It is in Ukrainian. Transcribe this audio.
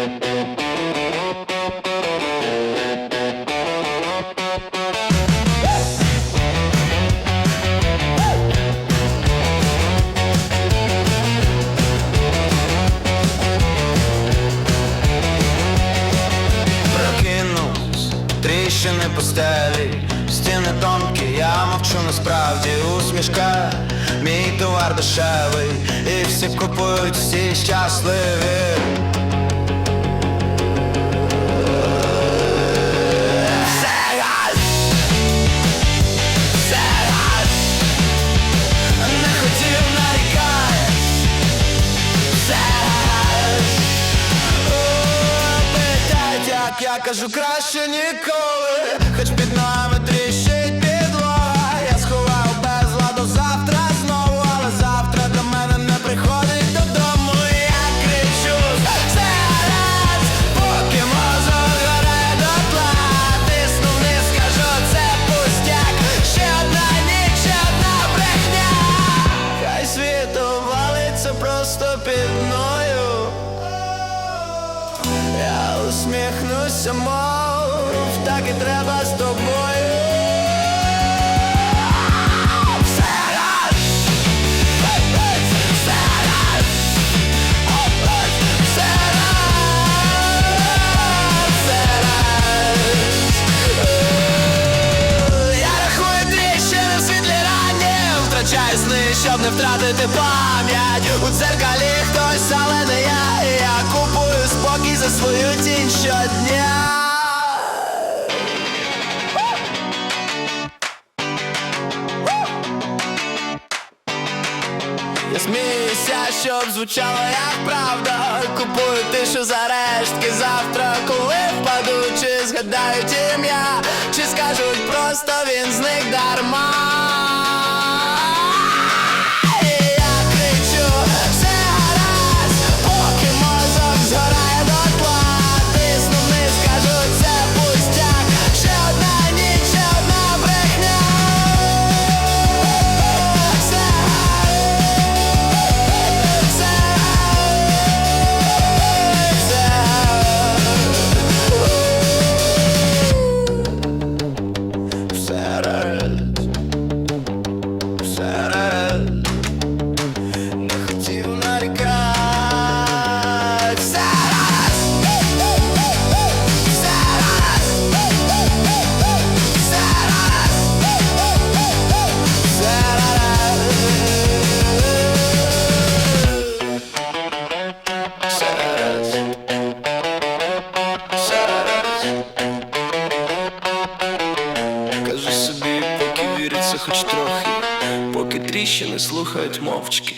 Тріщини по стелі, стіни тонкі, я мовчу насправді усмішка, мій товар дешевий, і всі купують, всі щасливі. Я кажу, краще ніколи Хоч під нами тріщить підлога Я сховав безладу завтра знову Але завтра до мене не приходить додому. Я кричу раз, поки мозок горає дотла Тисну вниз, скажу, це пустяк Ще одна ніч, ще одна брехня Хай світ валиться просто під усміхнуся, мов так і треба з тобою. Щоб не втратити пам'ять. У дзеркалі хтось, але не я. І Я спокій за свою тінь щодня. Я сміюся, щоб звучало як правда. Купую тишу за рештки. Завтра, коли впаду, чи згадають ім'я, чи скажуть просто він зник дарма. Кажу собі, поки віриться хоч трохи, поки тріщини слухають мовчки.